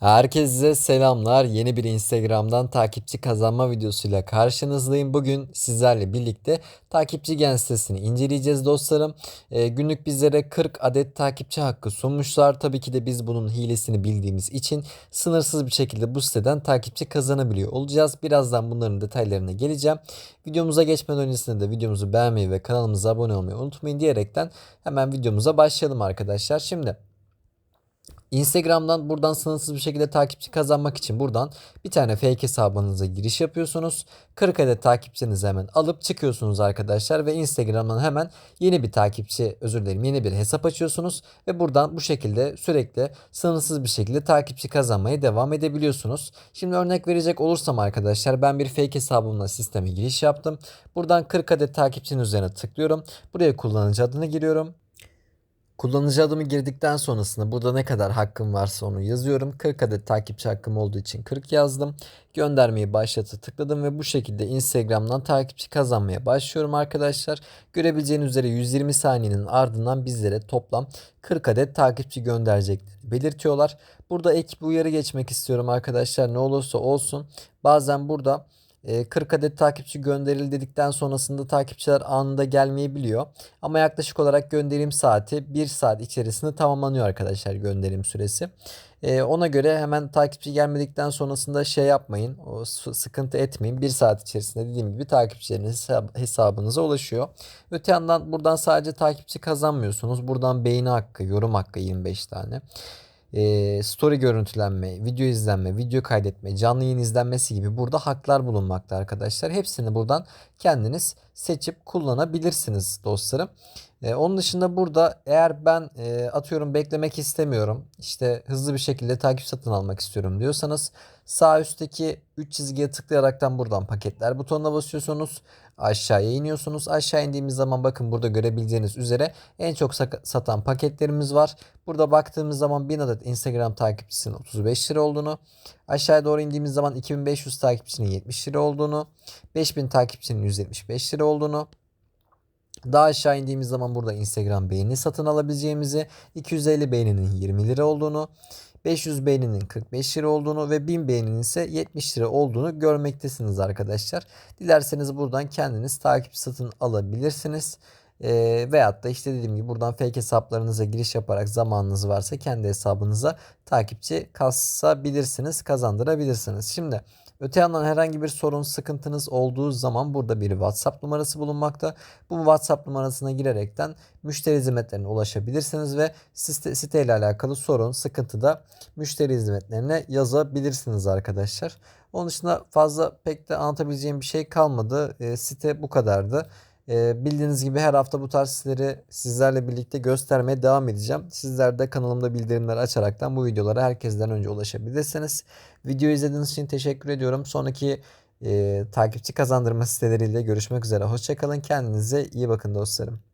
Herkese selamlar. Yeni bir Instagram'dan takipçi kazanma videosuyla karşınızdayım. Bugün sizlerle birlikte takipçi gen sitesini inceleyeceğiz dostlarım. Ee, günlük bizlere 40 adet takipçi hakkı sunmuşlar. Tabii ki de biz bunun hilesini bildiğimiz için sınırsız bir şekilde bu siteden takipçi kazanabiliyor olacağız. Birazdan bunların detaylarına geleceğim. Videomuza geçmeden öncesinde de videomuzu beğenmeyi ve kanalımıza abone olmayı unutmayın diyerekten hemen videomuza başlayalım arkadaşlar. Şimdi Instagram'dan buradan sınırsız bir şekilde takipçi kazanmak için buradan bir tane fake hesabınıza giriş yapıyorsunuz. 40 adet takipçinizi hemen alıp çıkıyorsunuz arkadaşlar ve Instagram'dan hemen yeni bir takipçi özür dilerim yeni bir hesap açıyorsunuz ve buradan bu şekilde sürekli sınırsız bir şekilde takipçi kazanmaya devam edebiliyorsunuz. Şimdi örnek verecek olursam arkadaşlar ben bir fake hesabımla sisteme giriş yaptım. Buradan 40 adet takipçinin üzerine tıklıyorum. Buraya kullanıcı adını giriyorum. Kullanıcı adımı girdikten sonrasında burada ne kadar hakkım varsa onu yazıyorum. 40 adet takipçi hakkım olduğu için 40 yazdım. Göndermeyi başlatı tıkladım ve bu şekilde Instagram'dan takipçi kazanmaya başlıyorum arkadaşlar. Görebileceğiniz üzere 120 saniyenin ardından bizlere toplam 40 adet takipçi gönderecekleri belirtiyorlar. Burada ek bir uyarı geçmek istiyorum arkadaşlar. Ne olursa olsun bazen burada 40 adet takipçi gönderildi dedikten sonrasında takipçiler anında gelmeyebiliyor. Ama yaklaşık olarak gönderim saati 1 saat içerisinde tamamlanıyor arkadaşlar gönderim süresi. Ona göre hemen takipçi gelmedikten sonrasında şey yapmayın. O sıkıntı etmeyin. 1 saat içerisinde dediğim gibi takipçileriniz hesabınıza ulaşıyor. Öte yandan buradan sadece takipçi kazanmıyorsunuz. Buradan beğeni hakkı, yorum hakkı 25 tane e, story görüntülenme, video izlenme, video kaydetme, canlı yayın izlenmesi gibi burada haklar bulunmakta arkadaşlar. Hepsini buradan kendiniz seçip kullanabilirsiniz dostlarım. E, onun dışında burada eğer ben e, atıyorum beklemek istemiyorum. işte hızlı bir şekilde takip satın almak istiyorum diyorsanız sağ üstteki 3 çizgiye tıklayaraktan buradan paketler butonuna basıyorsunuz. Aşağıya iniyorsunuz. Aşağı indiğimiz zaman bakın burada görebileceğiniz üzere en çok satan paketlerimiz var. Burada baktığımız zaman 1000 adet Instagram takipçisinin 35 lira olduğunu, aşağıya doğru indiğimiz zaman 2500 takipçinin 70 lira olduğunu, 5000 takipçinin 175 lira olduğunu, daha aşağı indiğimiz zaman burada Instagram beğeni satın alabileceğimizi, 250 beğeninin 20 lira olduğunu, 500 beğeninin 45 lira olduğunu ve 1000 beğeninin ise 70 lira olduğunu görmektesiniz arkadaşlar. Dilerseniz buradan kendiniz takip satın alabilirsiniz. E, veyahut da işte dediğim gibi buradan fake hesaplarınıza giriş yaparak zamanınız varsa kendi hesabınıza takipçi kasabilirsiniz, kazandırabilirsiniz. Şimdi Öte yandan herhangi bir sorun, sıkıntınız olduğu zaman burada bir WhatsApp numarası bulunmakta. Bu WhatsApp numarasına girerekten müşteri hizmetlerine ulaşabilirsiniz ve site, site ile alakalı sorun, sıkıntı da müşteri hizmetlerine yazabilirsiniz arkadaşlar. Onun dışında fazla pek de anlatabileceğim bir şey kalmadı. E, site bu kadardı. Ee, bildiğiniz gibi her hafta bu tarz siteleri sizlerle birlikte göstermeye devam edeceğim. Sizler de kanalımda bildirimleri açaraktan bu videolara herkesten önce ulaşabilirsiniz. Video izlediğiniz için teşekkür ediyorum. Sonraki e, takipçi kazandırma siteleriyle görüşmek üzere. Hoşçakalın. Kendinize iyi bakın dostlarım.